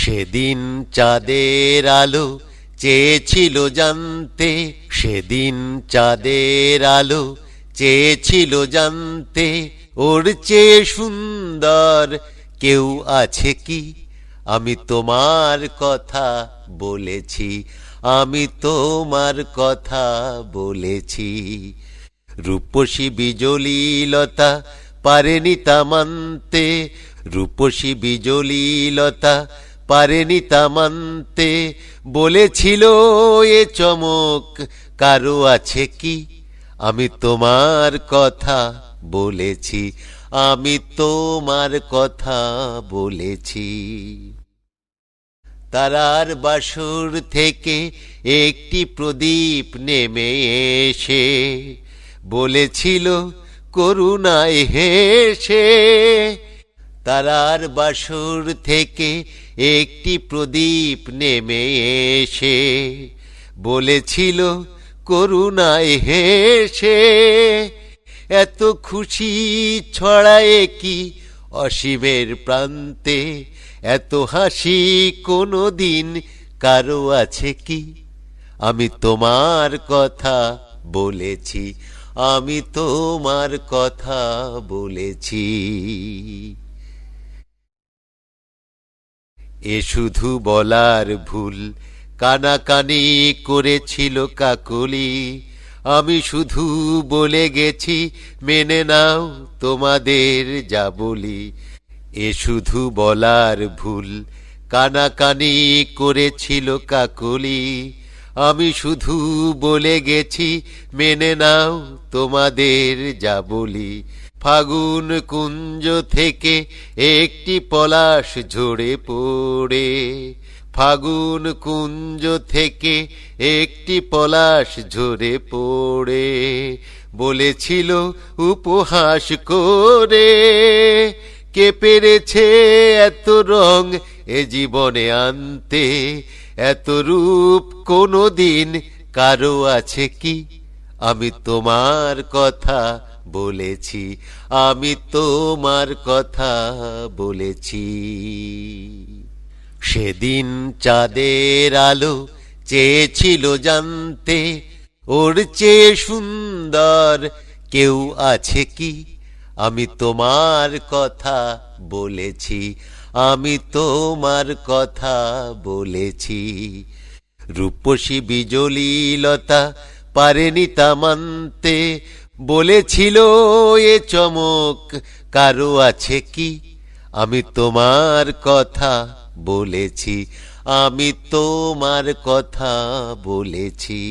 সেদিন চাঁদের আলো চেয়েছিল জানতে, সেদিন চাঁদের আলো চেয়েছিল জানতে, ওর চেয়ে সুন্দর কেউ আছে কি? আমি তোমার কথা বলেছি, আমি তোমার কথা বলেছি। রূপসী বিজলি লতা পারেনি তা মানতে, রূপসী বিজলি লতা পারেনি তা মানতে। বলেছিল, এ চমক কারও আছে কি? আমি তোমার কথা বলেছি, আমি তোমার কথা বলেছি। তারার বাসুর থেকে একটি প্রদীপ নেমে এসে বলেছিল, করুণায় হেসে তারার বাসর থেকে একটি প্রদীপ নেমে এসে বলেছিল, করুণায় হেসে, এত খুশি ছড়ায় কি অসীমের প্রান্তে? এত হাসি কোনো দিন কারও আছে কি? আমি তোমার কথা বলেছি, আমি তোমার কথা বলেছি। এ শুধু বলার ভুল। কানাকানি করেছিল কাকলি। আমি শুধু বলে গেছি, মেনে নাও, তোমাদের যা বলি। এ শুধু বলার ভুল। কানাকানি করেছিল কাকলি। আমি শুধু বলে গেছি, মেনে নাও, তোমাদের যা বলি। ফাগুন কুঞ্জ থেকে একটি পলাশ ঝরে পড়ে। ফাগুন কুঞ্জ থেকে একটি পলাশ ঝরে পড়ে। বলেছিল, উপহাস করে। কে পেরেছে এত রং এ জীবনে আনতে? এত রূপ কোনো দিন কারও আছে কি? আমি তোমার কথা বলেছি, আমি তোমার কথা বলেছি। সেদিন চাঁদের আলো চেয়েছিল জানতে, ওর চেয়ে সুন্দর কেউ আছে কি? আমি তোমার কথা বলেছি, আমি তোমার কথা বলেছি। রূপসী বিজলি লতা পারেনি তামান্তে বলেছিল, এ চমক কারও আছে কি? আমি তোমার কথা বলেছি, আমি তোমার কথা বলেছি।